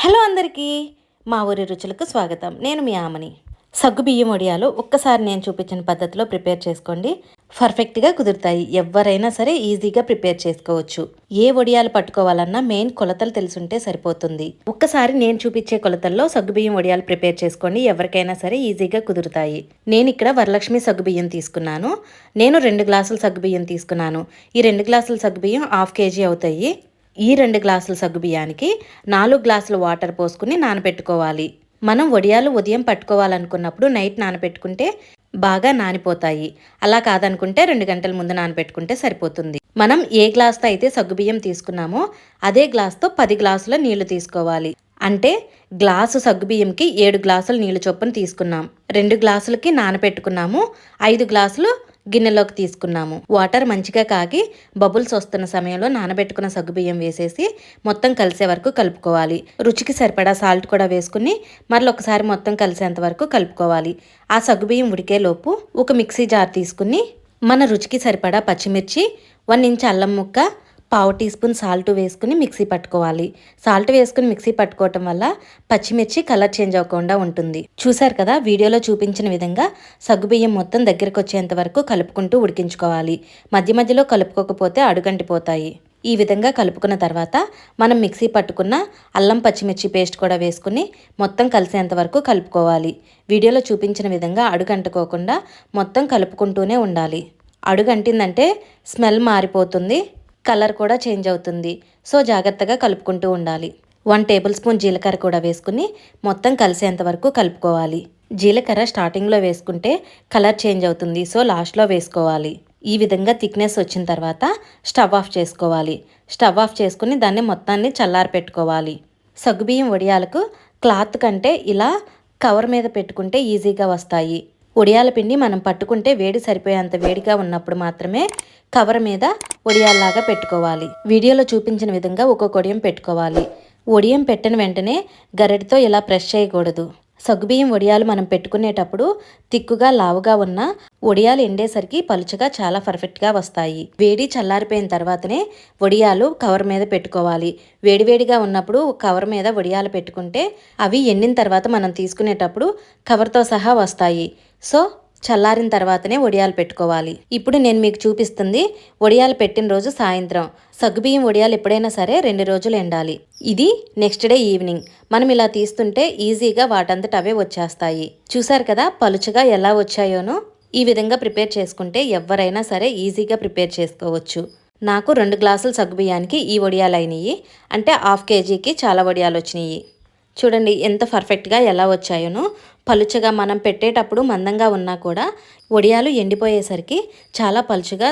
Hello అందరికీ మా ఊరి రుచులకు స్వాగతం. నేను మీ ఆమని. సగ్గు బియ్యం వడియాలు ఒక్కసారి నేను చూపించిన పద్ధతిలో ప్రిపేర్ చేసుకోండి. పర్ఫెక్ట్గా కుదురుతాయి. ఎవరైనా సరే ఈజీగా ప్రిపేర్ చేసుకోవచ్చు. ఏ వడియాలు పట్టుకోవాలన్నా మెయిన్ కొలతలు తెలుసుంటే సరిపోతుంది. ఒక్కసారి నేను చూపించే కొలతల్లో సగ్గుబియ్యం వడియాలు ప్రిపేర్ చేసుకోండి. ఎవరికైనా సరే ఈజీగా కుదురుతాయి. నేను ఇక్కడ వరలక్ష్మి సగ్గుబియ్యం తీసుకున్నాను. నేను రెండు గ్లాసులు సగ్గుబియ్యం తీసుకున్నాను. ఈ రెండు గ్లాసుల సగ్గుబియ్యం హాఫ్ కేజీ అవుతాయి. ఈ రెండు గ్లాసుల సగ్గుబియ్యానికి నాలుగు గ్లాసులు వాటర్ పోసుకుని నానబెట్టుకోవాలి మనం వడియాలు ఉదయం పట్టుకోవాలనుకున్నప్పుడు నైట్ నానబెట్టుకుంటే బాగా నానిపోతాయి. అలా కాదనుకుంటే రెండు గంటల ముందు నానబెట్టుకుంటే సరిపోతుంది. మనం ఏ గ్లాస్తో అయితే సగ్గుబియ్యం తీసుకున్నామో అదే గ్లాస్తో పది గ్లాసుల నీళ్ళు తీసుకోవాలి. అంటే గ్లాసు సగ్గుబియ్యంకి ఏడు గ్లాసులు నీళ్ళు చొప్పున తీసుకున్నాం. రెండు గ్లాసులకి నానబెట్టుకున్నాము ఐదు గ్లాసులు గిన్నెలోకి తీసుకున్నాము. వాటర్ మంచిగా కాగి బబుల్స్ వస్తున్న సమయంలో నానబెట్టుకున్న సగ్గుబియ్యం వేసేసి మొత్తం కలిసే వరకు కలుపుకోవాలి. రుచికి సరిపడా సాల్ట్ కూడా వేసుకుని మరొకసారి ఒకసారి మొత్తం కలిసేంత వరకు కలుపుకోవాలి. ఆ సగ్గుబియ్యం ఉడికేలోపు ఒక మిక్సీ జార్ తీసుకుని మన రుచికి సరిపడా పచ్చిమిర్చి వన్ ఇంచ్ అల్లం ముక్క పావు టీ స్పూన్ సాల్ట్ వేసుకుని మిక్సీ పట్టుకోవాలి. సాల్ట్ వేసుకుని మిక్సీ పట్టుకోవటం వల్ల పచ్చిమిర్చి కలర్ చేంజ్ అవ్వకుండా ఉంటుంది. చూసారు కదా వీడియోలో చూపించిన విధంగా సగ్గుబియ్యం మొత్తం దగ్గరకు వచ్చేంత వరకు కలుపుకుంటూ ఉడికించుకోవాలి. మధ్య మధ్యలో కలుపుకోకపోతే అడుగంటిపోతాయి. ఈ విధంగా కలుపుకున్న తర్వాత మనం మిక్సీ పట్టుకున్న అల్లం పచ్చిమిర్చి పేస్ట్ కూడా వేసుకుని మొత్తం కలిసేంత వరకు కలుపుకోవాలి. వీడియోలో చూపించిన విధంగా అడుగంటుకోకుండా మొత్తం కలుపుకుంటూనే ఉండాలి. అడుగంటిందంటే స్మెల్ మారిపోతుంది. కలర్ కూడా చేంజ్ అవుతుంది. సో జాగ్రత్తగా కలుపుకుంటూ ఉండాలి. వన్ టేబుల్ స్పూన్ జీలకర్ర కూడా వేసుకుని మొత్తం కలిసేంత వరకు కలుపుకోవాలి. జీలకర్ర స్టార్టింగ్లో వేసుకుంటే కలర్ చేంజ్ అవుతుంది. సో లాస్ట్లో వేసుకోవాలి. ఈ విధంగా థిక్నెస్ వచ్చిన తర్వాత స్టవ్ ఆఫ్ చేసుకోవాలి. స్టవ్ ఆఫ్ చేసుకుని దాన్ని మొత్తాన్ని చల్లారి పెట్టుకోవాలి. సగ్గుబియ్యం వడియాలకు క్లాత్ కంటే ఇలా కవర్ మీద పెట్టుకుంటే ఈజీగా వస్తాయి. ఒడియాల పిండి మనం పట్టుకుంటే వేడి సరిపోయేంత వేడిగా ఉన్నప్పుడు మాత్రమే కవర్ మీద ఒడియాల్లాగా పెట్టుకోవాలి. వీడియోలో చూపించిన విధంగా ఒక్కొక్క ఒడియం పెట్టుకోవాలి. ఒడియం పెట్టిన వెంటనే గరెడితో ఇలా ప్రెస్ చేయకూడదు. సగ్గుబియ్యం వడియాలు మనం పెట్టుకునేటప్పుడు తిక్కుగా లావుగా ఉన్న వడియాలు ఎండేసరికి పలుచగా చాలా పర్ఫెక్ట్గా వస్తాయి. వేడి చల్లారిపోయిన తర్వాతనే వడియాలు కవర్ మీద పెట్టుకోవాలి. వేడివేడిగా ఉన్నప్పుడు కవర్ మీద వడియాలు పెట్టుకుంటే అవి ఎండిన తర్వాత మనం తీసుకునేటప్పుడు కవర్తో సహా వస్తాయి. సో చల్లారిన తర్వాతనే వడియాలు పెట్టుకోవాలి. ఇప్పుడు నేను మీకు చూపిస్తుంది వడియాలు పెట్టిన రోజు సాయంత్రం. సగ్గుబియ్యం వడియాలు ఎప్పుడైనా సరే రెండు రోజులు ఎండాలి. ఇది నెక్స్ట్ డే ఈవినింగ్. మనం ఇలా తీస్తుంటే ఈజీగా వాటంతట అవే వచ్చేస్తాయి. చూసారు కదా పలుచగా ఎలా వచ్చాయోనో? ఈ విధంగా ప్రిపేర్ చేసుకుంటే ఎవరైనా సరే ఈజీగా ప్రిపేర్ చేసుకోవచ్చు. నాకు రెండు గ్లాసులు సగ్గుబియ్యానికి ఈ వడియాలు అయినాయి అంటే హాఫ్ కేజీకి చాలా వడియాలు వచ్చినాయి చూడండి ఎంత పర్ఫెక్ట్గా ఎలా వచ్చాయోనో. పలుచగా మనం పెట్టేటప్పుడు మందంగా ఉన్నా కూడా వడియాలు ఎండిపోయేసరికి చాలా పలుచగా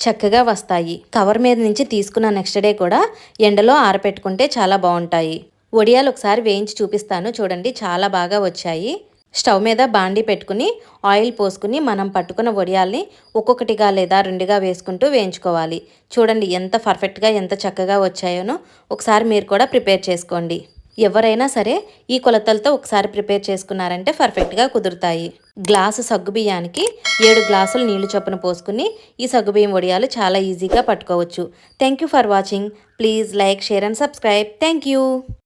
చక్కగా వస్తాయి. కవర్ మీద నుంచి తీసుకున్న నెక్స్ట్ డే కూడా ఎండలో ఆరపెట్టుకుంటే చాలా బాగుంటాయి. వడియాలు ఒకసారి వేయించి చూపిస్తాను. చూడండి చాలా బాగా వచ్చాయి. స్టవ్ మీద బాండి పెట్టుకుని ఆయిల్ పోసుకుని మనం పట్టుకున్న వడియాల్ని ఒక్కొక్కటిగా లేదా రెండుగా వేసుకుంటూ వేయించుకోవాలి. చూడండి ఎంత పర్ఫెక్ట్గా ఎంత చక్కగా వచ్చాయోనో. ఒకసారి మీరు కూడా ప్రిపేర్ చేసుకోండి. ఎవరైనా సరే ఈ కొలతలతో ఒకసారి ప్రిపేర్ చేసుకున్నారంటే పర్ఫెక్ట్గా కుదురుతాయి. గ్లాసు సగ్గుబియ్యానికి ఏడు గ్లాసులు నీళ్ళు చొప్పున పోసుకుని ఈ సగ్గుబియ్యం వడియాలు చాలా ఈజీగా పట్టుకోవచ్చు. Thank you for watching. Please like share and subscribe. Thank you